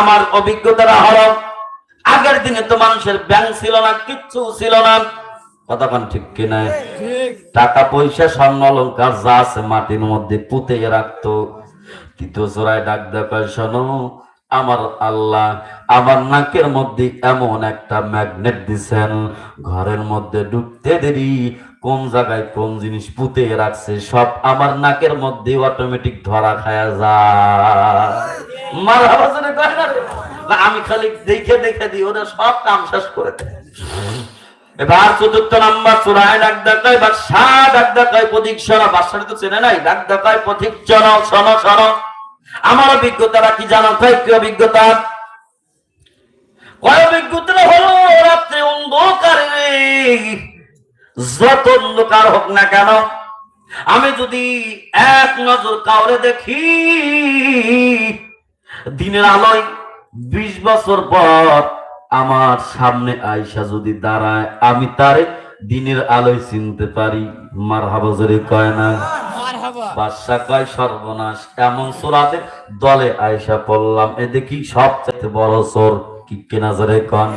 আমার অভিজ্ঞতাটা হলো আগের দিনে তো মানুষের ব্যাংক ছিল না কিচ্ছু ছিল না। কতক্ষণ ঠিক কিনা? টাকা পয়সা স্বর্ণ অলঙ্কার যা আছে মাটির মধ্যে পুঁতে রাখতো। তৃতীয় চোরায় ডাক দেখায় শোনো আমার আল্লাহ আমার নাকের মধ্যে এমন একটা ম্যাগনেট দিছেন, ঘরের মধ্যে ঢুকতে দেরি, কোন জায়গায় কোন জিনিস পুঁতে রাখছে, সব আমার নাকের মধ্যে অটোমেটিক ধরা খায়া যায়। আমি খালি দেখে দেখে দিই, ওরা সব কাম শেষ করে এবার চতুর্থ নাম্বার চূড়ায় ডাক দেখায়, বা সা ডাক দেখায় প্রতীক সরা বাসাটা তো চেনে নাই, ডাক দেখায় প্রতীক জন সন সন আমার অভিজ্ঞতাটা কি জানো? কয় অভিজ্ঞতা? কয় অভিজ্ঞতা হলো, রাত্রে অন্ধকারে যত অন্ধকার হোক না কেন, আমি যদি এক নজর কাউরে দেখি, দিনের আলোয় বিশ বছর পর আমার সামনে আয়সা যদি দাঁড়ায়, আমি তারে দিনের আলোয় চিনতে পারি। মার হাবজরে কয় না। বাদশা কয় সর্বনাশ। এমন সোরাদের দলে আয়সা পড়লাম। এ দেখি সবচেয়ে বড় সোর কি কেনাজারে কন।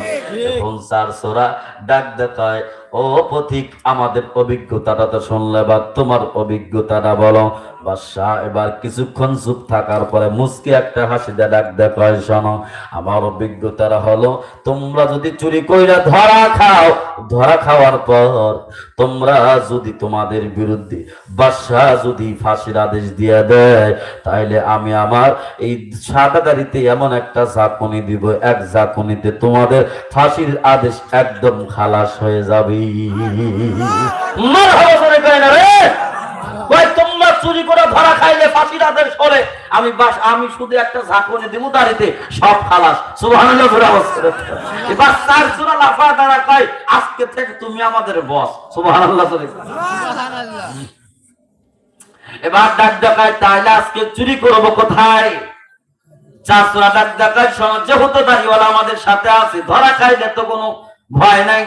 এখন চার সোরা ডাক দেখায় ও পথিক, আমাদের অভিজ্ঞতাটা তো শুনলে বা তোমার অভিজ্ঞতাটা বলো। বাদশাহ, এবার কিছুক্ষণ চুপ থাকার পরে মুসকে একটা হাসি দিয়ে ডাক দেখায় শোনো, আমার অভিজ্ঞতাটা হলো, তোমরা যদি চুরি কইরা ধরা খাও, ধরা খাওয়ার পর তোমরা যদি তোমাদের বিরুদ্ধে বাদশাহ যদি ফাঁসির আদেশ দিয়ে দেয় তাহলে আমি আমার এই সাদা দাড়িতে এমন একটা ঝাঁকুনি দিব, এক ঝাঁকুনিতে তোমাদের ফাঁসির আদেশ একদম খালাস হয়ে যাবে। মার হাওয়া না রে? ভাই চুরি করে ধরা খাইলে ফাঁসির আদেশ করে আমি বাস, আমি শুধু একটা ঝাঁকুনি দিব দাঁড়িতে, সব খালাস। এবার চার সুরা লাফা দাঁড়া আজকে থেকে তুমি আমাদের বস। এবার ডাক ডাকায় তাহলে আজকে চুরি করব কোথায়? চাষরা ডাক ডাকায় যেহেতু দাঁড়িওয়ালা আমাদের সাথে আছে, ধরা খাইলে তো কোনো ভয় নাই।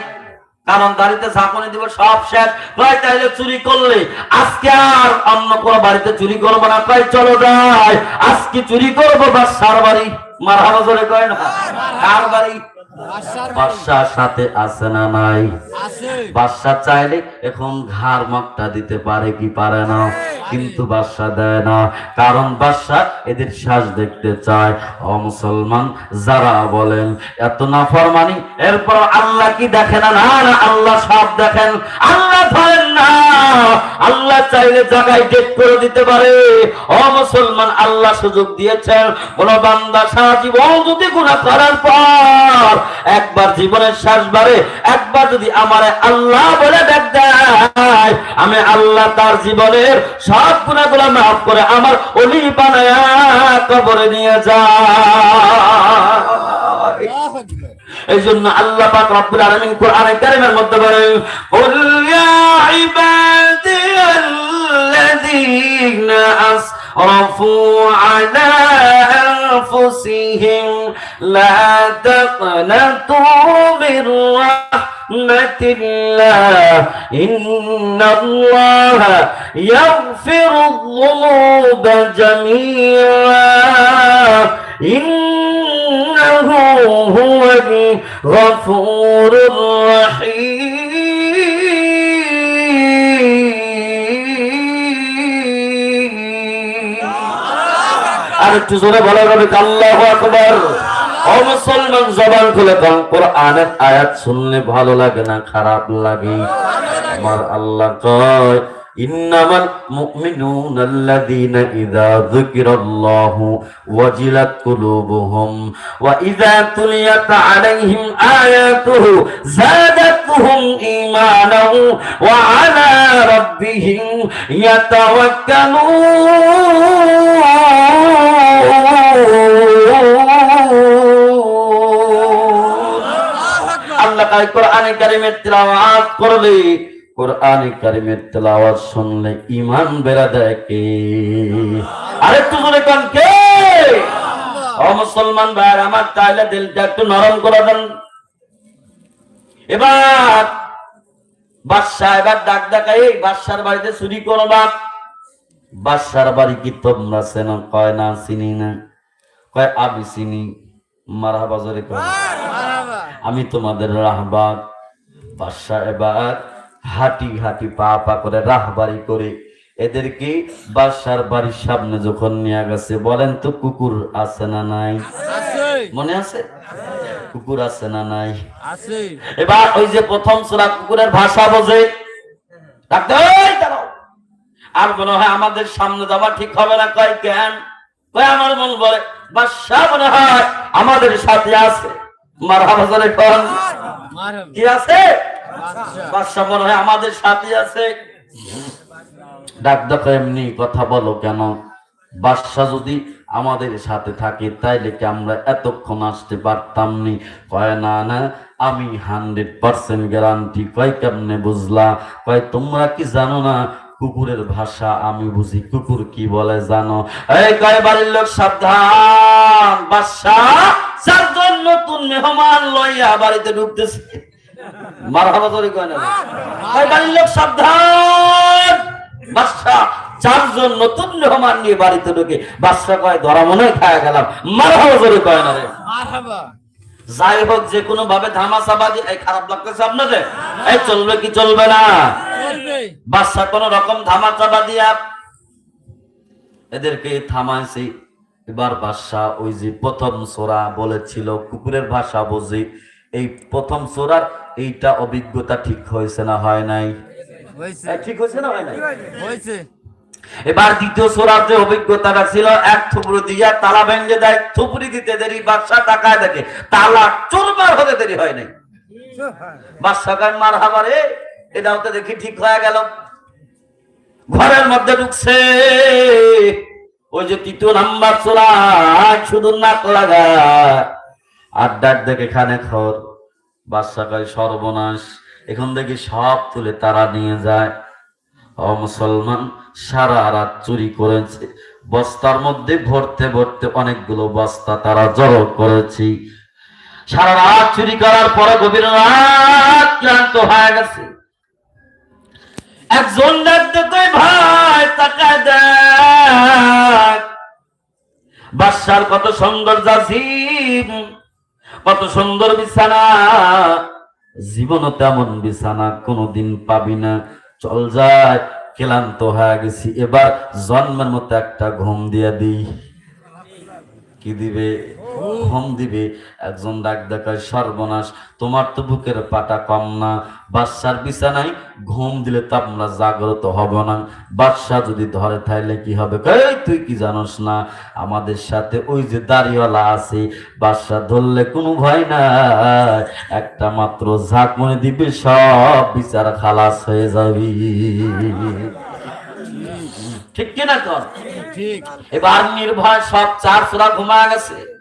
কারণ বাড়িতে ঝাঁকুনি দিব, সব শেষ। ভাই, তাইলে চুরি করলে। আজকে আর অন্য কোনো বাড়িতে চুরি করব না। কয় চলো যাই। আজকে চুরি করব বা সার বাড়ি মারা জোরে কয় না? কার বাড়ি বাদশার সাথে আছে না নাই? বাদশা চাইলে এখন ঘাড় মকটা দিতে পারে কি পারে না? কিন্তু বাদশা দেয় না। কারণ বাদশা এদের শ্বাস দেখতে চায়। ও মুসলমান যারা বলেন এত না ফরমানি এরপর আল্লাহ কি দেখে না না আল্লাহ সব দেখেন। আল্লাহ ধরেন না। আল্লাহ চাইলে জায়গায় ডেট করে দিতে পারে। ও মুসলমান আল্লাহ সুযোগ দিয়েছেন। কোন বান্দা সারা জীবন যদি গুণা করার পর একবার জীবনের শ্বাস বাড়ে একবার যদি আমার আল্লাহ বলে ডাক দেয়, আমি আল্লাহ তার জীবনের সব গুণাগুলো মাফ করে আমার অলি বানায় কবরে নিয়ে যায় এই জন্য আল্লাহ পাক রব্বুল আলামিন কোরআনে মধ্যে বলেন, কুল ইয়া ইবাদিয়াল্লাযীনা আসরাফু আলা আনফুসিহিম লা তাকনাতু মির রাহমাতিল্লাহ ইন্নাল্লাহা ইয়াগফিরুয-যুনুবা জামিআ إنه هو الغفور الرحيم আর একটু জোরে বলা যাবে আল্লাহু আকবার ও মুসলমান জবান খুলে কারণ কোরআনের আয়াত শুনলে ভালো লাগে না, খারাপ লাগে? আমার আল্লাহ কয়, ইন্নামাল মুমিনুনা আল্লাযীনা ইযা যুকিরাল্লাহু ওয়াজিলাত কুলুবুহুম ওয়া ইযা তুলিয়াত আলাইহিম আয়াতুহু ওয়া আলা রাব্বিহিম ইয়াতাওয়াক্কালুন। তাই কোরআনে কারিমের তেলাওয়াত করলে কোরআনে কারিমের তেলাওয়াত শুনলে ঈমান বেড়া দেয় কে? আরেকটু জোরে কোন কে? ও মুসলমান ভাই আমার তাইলে দিলটা একটু নরম করে দেন। এবার বাদশাহ এবার ডাক ডাকাই বাদশার বাড়িতে চুরি করবা বাদশার বাড়ি কি তোমরা চেন? কয় না চিনি না? কয় আমি চিনি। মারহাবা জোরে কর আমি তোমাদের রাহবাদ বাদশাহ এবার হাঁটি হাঁটি পা পা করে রাহবারি করে এদেরকে বাসার বাড়ির সামনে যখন নিয়ে গেছে বলেন তো কুকুর আছে না নাই? মনে আছে? কুকুর আছে না নাই? এবার ওই যে প্রথম সুরা কুকুরের ভাষা বোঝে। আর মনে হয় আমাদের সামনে যাওয়া ঠিক হবে না কয় কেন? কয় আমার মন বলে বাদশাহ মনে হয় আমাদের সাথে আছে। মার কন? কি আছে? বাদশাহ। মনে হয় আমাদের সাথে আছে। ডাক দেখো এমনি কথা বলো কেন? বাদশাহ যদি আমাদের সাথে থাকে তাইলে কি আমরা এতক্ষণ আসতে পারতাম নি কয় না না আমি হান্ড্রেড পার্সেন্ট গ্যারান্টি। কয় কেমনে বুঝলা? কয় তোমরা কি জানো না? কুকুরের ভাষা আমি বুঝি। কুকুর কি বলে জানো? এই কয় বাড়ির লোক সাবধান। বাদশাহ! চারজন নতুন মেহমান লইয়া বাড়িতে ঢুকতেছে। মার হাবা ধরে কয় না? বাড়ির লোক সাবধান। চারজন নতুন মেহমান নিয়ে বাড়িতে ঢুকে কয় ধরা মনে খায়া গেলাম। মার হাবা ধরে কয় না রে? যাই হোক যে কোনো ভাবে ধামাচাবাদি এই খারাপ লাগতেছে আপনাদের? এই চলবে কি চলবে না? বাদশা কোন রকম ধামাচাবা দিয়া এদেরকে থামাইছে। এবার বাদশা ওই যে প্রথম সোরা বলেছিল কুকুরের ভাষা বুঝি। এই প্রথম সোরার এইটা অভিজ্ঞতা ঠিক হয়েছে না হয় নাই? ঠিক হয়েছে না হয় নাই? হয়েছে। এবার দ্বিতীয় সোরার যে অভিজ্ঞতাটা ছিল এক থুপড়ি দিয়া তালা ভেঙে দেয় থুপড়ি দিতে দেরি বাদশা টাকায় দেখে তালা চোরবার হতে দেরি হয় নাই। বাদশা গান মার হাবারে এটাও তো দেখি ঠিক হয়ে গেল। ঘরের মধ্যে ঢুকছে। ওই যে তৃতীয় নাম্বার চোরা শুধু নাক লাগা আড্ডার দেখে খানে খর, বাদশা কয়, সর্বনাশ। এখন দেখি সব তুলে তারা নিয়ে যায়। ও মুসলমান, সারা রাত চুরি করেছে। বস্তার মধ্যে ভরতে ভরতে অনেকগুলো বস্তা তারা জড়ো করেছি। সারা রাত চুরি করার পরে গভীর রাত ক্লান্ত হয়ে গেছে। একজন ডাকতে কই ভাই তাকায় দেখ। বাদশার কত সুন্দর জাসিম কত সুন্দর বিছানা। জীবনও তেমন বিছানা, কোনোদিন পাবি না। চল যায় ক্লান্ত হয়ে গেছি। এবার জন্মের মতো একটা ঘুম দিয়ে দিই। কি দিবে? ঘুম দিবে। একজন ডাক দেখায় সর্বনাশ তোমার তো বুকের পাটা কম না। বাদশার বিছানায় ঘুম দিলে তো আমরা জাগ্রত হব না। বাদশাহ যদি ধরে থাইলে কি হবে? এই তুই কি জানোস না আমাদের সাথে ওই যে দাড়িওয়ালা আছে বাদশাহ ধরলে কোনো ভয় না। একটা মাত্র ঝাঁক মনে দিবে সব বিচার খালাস হয়ে যাবি। ঠিক কিনা কর? ঠিক। এবার নির্ভয় সব চার সোরা ঘুমা গেছে।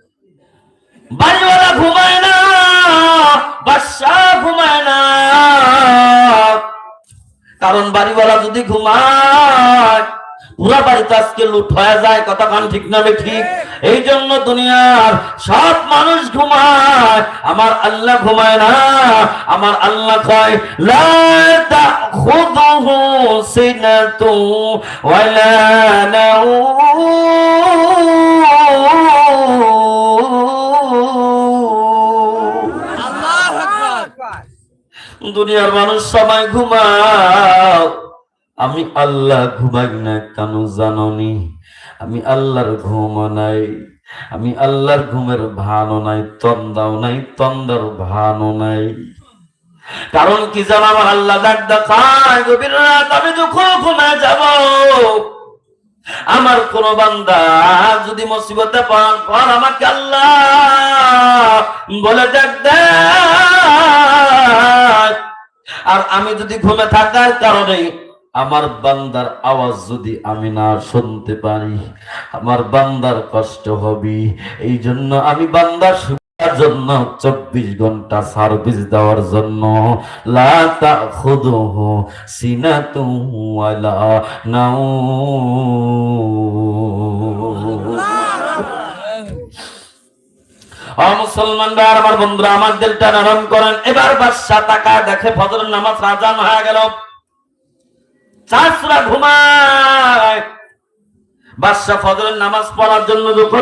বাড়িওয়ালা ঘুমায় না বাদশাহ ঘুমায় না। কারণ বাড়িওয়ালা যদি ঘুমায়, পুরা বাড়িতে আজকে লুট হয়ে যায়, কথা কান ঠিক না ঠিক? এই জন্য দুনিয়ার সব মানুষ ঘুমায়, আমার আল্লাহ ঘুমায় না, আমার আল্লাহ কয়, লা দুনিয়ার মানুষ সবাই ঘুমাও। আমি আল্লাহ ঘুমাই না কেন জাননি? আমি আল্লাহর ঘুম নাই। আমি আল্লাহর ঘুমের ভানও নাই, তন্দাও নাই, তন্দার ভানও নাই। কারণ কি জানো আমার আল্লাহ ডাক দেখায় গভীর রাত, আমি যখন ঘুমায় যাব। আমার কোন বান্দা যদি মুসিবতে পান পর আমাকে আল্লাহ। বলে, ডাক দেয় আর আমি যদি ঘুমে থাকার কারণে আমার বান্দার আওয়াজ যদি আমি না শুনতে পারি, আমার বান্দার কষ্ট হবে। এই জন্য আমি বান্দার জন্য চব্বিশ ঘণ্টা সার্ভিস দেওয়ার জন্য, লা তাখুদুহু সিনাতুন ওয়ালা নাও ও মুসলমান ভাই আমার বন্ধুরা, আমার দিলটা নরম করেন। এবার বাদশা টাকা দেখে ফজরের নামাজ রাজান হয়ে গেল। চাষরা ঘুমায়। বাদশা ফজরের নামাজ পড়ার জন্য যখন